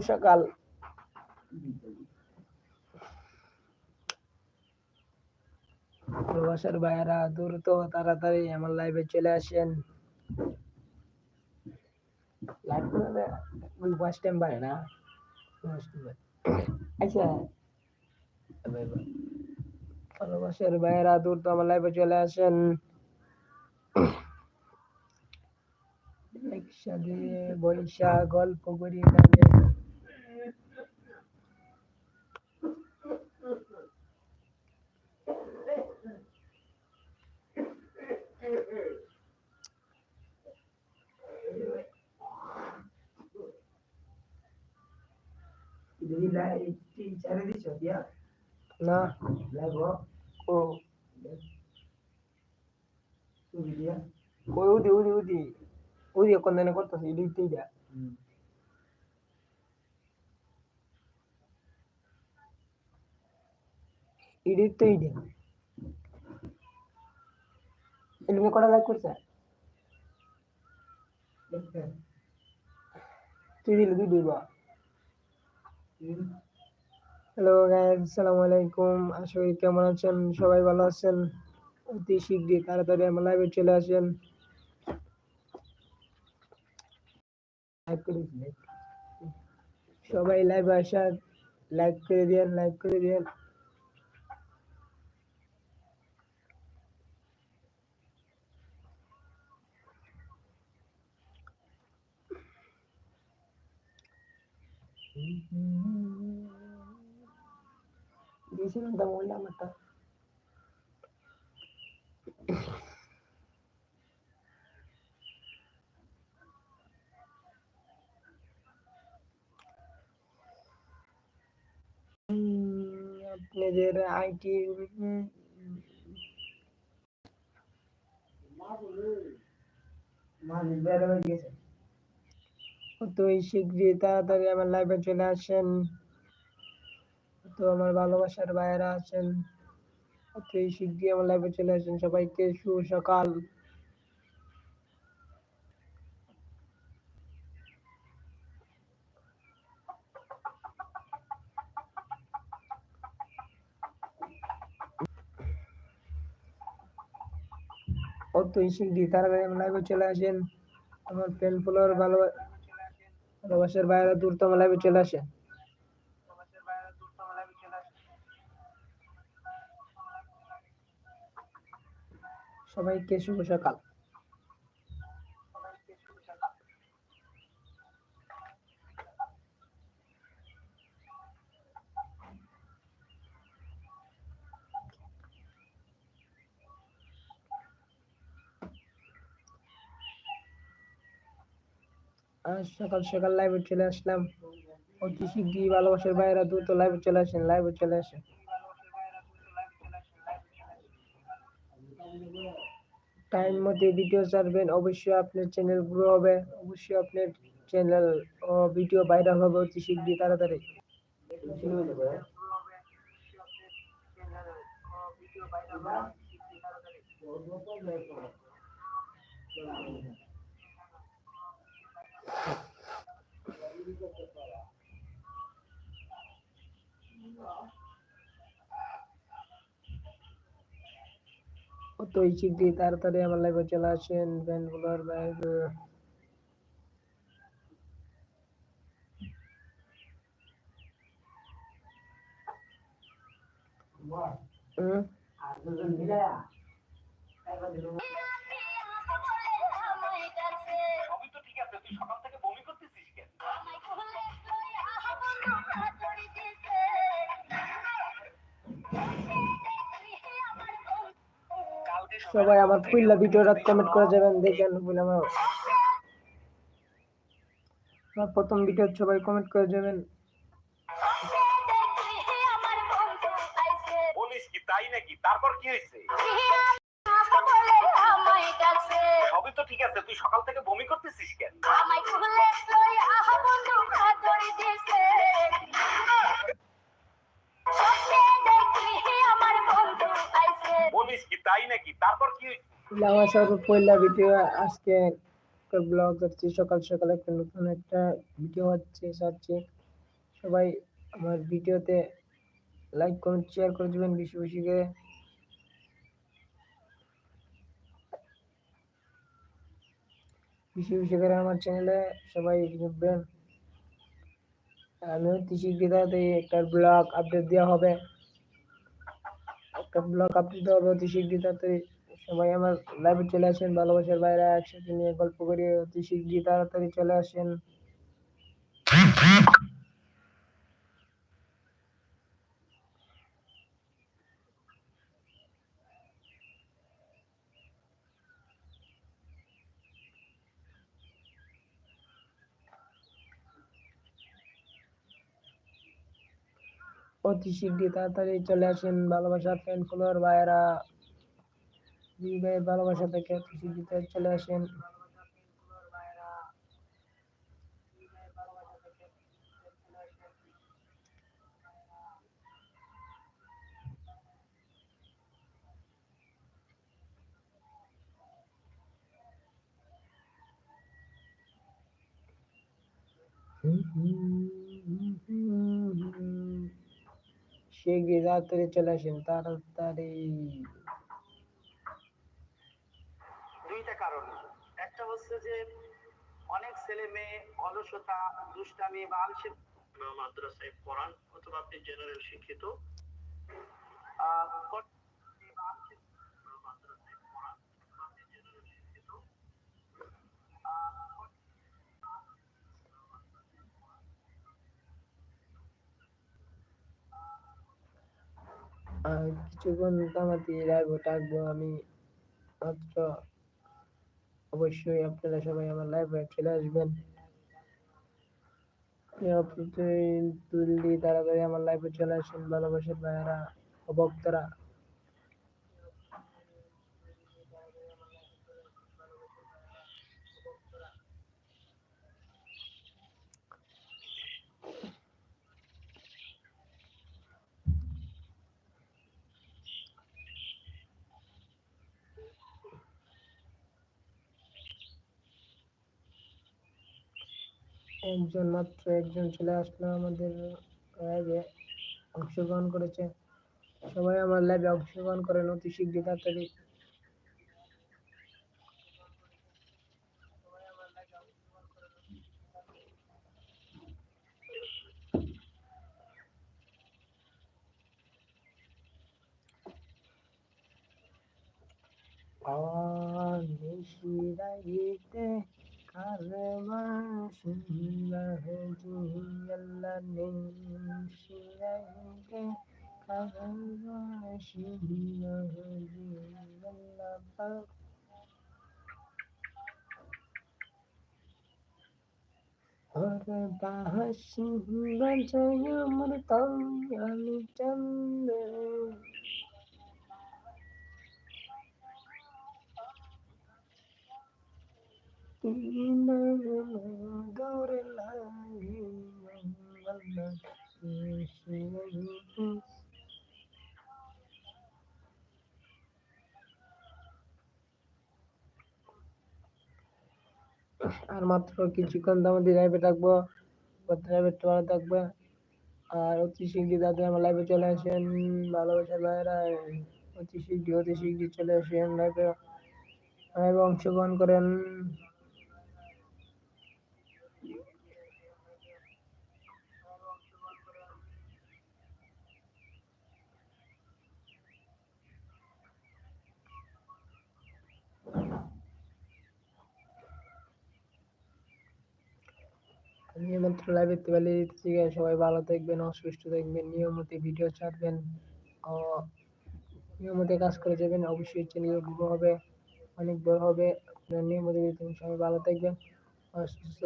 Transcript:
সকাল প্রবাসের ভাইয়েরা, দ্রুত তাড়াতাড়ি আমার লাইভে চলে আসেন। Live first. আচ্ছা। বৈশা গল্প করি নামে না ও দিয়া ওই উদি উদি উদি উদি কোন দিনে করতেছে ইডি তিনটা ইডি তো ইডি এলুমে কটা লাইক করছে তুই দিলি তুই দিবা হ্যালো গাইস আসসালামু আলাইকুম আশা করি কেমন আছেন সবাই ভালো আছেন অতি শীঘ্রই তাড়াতাড়ি আমার লাইভে চলে আসেন সবাই লাইভে আসার লাইক করে দিয়েন লাইক করে দিন দিয়েছিলাম তো বললাম একটা উম, আপনাদের আইটি মা বেড়ে হয়ে গেছে অতই শীঘ্রই তাড়াতাড়ি আমার লাইভে চলে আসেন তো আমার ভালোবাসার ভাইয়েরা আছেন। অতই শীঘ্রই আমার লাইভে চলে আসেন সবাইকে শুভ সকাল। অতই শীঘ্রই তাড়াতাড়ি আমার লাইভে চলে আসেন। আমার ফ্রেন্ড ফলোয়ার ভালো ভালোবাসার ভাইয়েরা দ্রুত আমার লাইভে চলে আসেন। সবাইকে শুভ সকাল। আজ সকাল সকাল লাইভে চলে আসলাম। অতি শীঘ্রই ভালোবাসার ভাইয়েরা দ্রুত লাইভে চলে আসেন লাইভে চলে আসেন। টাইম মতো ভিডিও ছাড়বেন, অবশ্যই আপনার চ্যানেল গ্রো হবে, অবশ্যই আপনার চ্যানেল ও ভিডিও ভাইরাল হবে অতি শীঘ্রই, তাড়াতাড়ি। শুরু অতই শীঘ্রই তাড়াতাড়ি আমার লাইভে চলে আসেন ফ্যানগুলোর বাইরে হুম আর দুজন মিলে সবাই আমার পুইলা ভিডিওটা কমেন্ট করে যাবেন দেখেন বলে আমার প্রথম ভিডিও সবাই কমেন্ট করে যাবেন। বলিস কি তাই নাকি? তারপর কি হয়েছে? সবই তো ঠিক আছে তুই সকাল থেকে বমি করতেছিস কেন? নাকি? আজকে ব্লগ করছি, সকাল সকাল একটা নতুন একটা ভিডিও হচ্ছে সবাই আমার ভিডিওতে লাইক কমেন্ট শেয়ার করে বেশি বেশি করে। বেশি বেশি করে আমার চ্যানেলে সবাই ঢুকবেন আমি অতি শীঘ্রতাতে একটা ব্লগ আপডেট দেওয়া হবে। ব্লগ দেওয়া হবে অতি তাড়াতাড়ি সবাই আমার লাইভে চলে আসেন, ভালোবাসার বাইরে একসাথে নিয়ে গল্প করি অতি শীঘ্রই তাড়াতাড়ি চলে আসেন। অতি শীঘ্রই তাড়াতাড়ি চলে আসেন ভালোবাসার ফ্যান ফলোয়ার ভাইয়েরা। ভাইয়ের ভালোবাসা থেকে অতি শীঘ্রই চলে আসেন। শীঘ্রই তাড়াতাড়ি চলে আসেন তাড়াতাড়ি। দুইটা কারণ। একটা হচ্ছে যে অনেক ছেলে মেয়ে অলসতা দুষ্টামি বা আলসে মাদ্রাসায় পড়ান অথবা আপনি জেনারেল শিক্ষিত আহ, কট- মাদ্রাসায় পড়ান অথবা আপনি general শিক্ষিত। আর কিছুক্ষণ তামাতি লাইভ থাকব আমি মাত্র অবশ্যই আপনারা সবাই আমার লাইভে চলে আসবেন। তাড়াতাড়ি আমার লাইভে চলে আসেন, ভালোবাসেন ভাইয়ারা ভক্তরা একজন মাত্র একজন চলে আসলো আমাদের লাইভে অংশগ্রহণ করেছে। সবাই আমার লাইভে অংশগ্রহণ করেন অতি শীঘ্রই, তাড়াতাড়ি। حرما سنه جهي الذي يمشي عندك حرما سنه جهي اللبق أربع سنين يوم الطيب تمر আর মাত্র কিছুক্ষণ তো আমাদের লাইভে থাকব। লাইভে ভালো থাকবে। আর অতি শীঘ্রই তাদের আমার লাইভে চলে আসেন। ভালোবাসার ভাইয়েরা, অতি শীঘ্রই অতি শীঘ্রই চলে আসেন লাইভে লাইভে অংশগ্রহণ করেন। নিয়মিত লাইভ দেখতে আছে সবাই ভালো থাকবেন অসুস্থ থাকবেন নিয়মিত ভিডিও ছাড়বেন নিয়মিত কাজ করে যাবেন অবশ্যই চ্যানেল গ্রো হবে অনেক বড় হবে আপনারা নিয়মিত দেখবেন সবাই ভালো থাকবেন অসুস্থ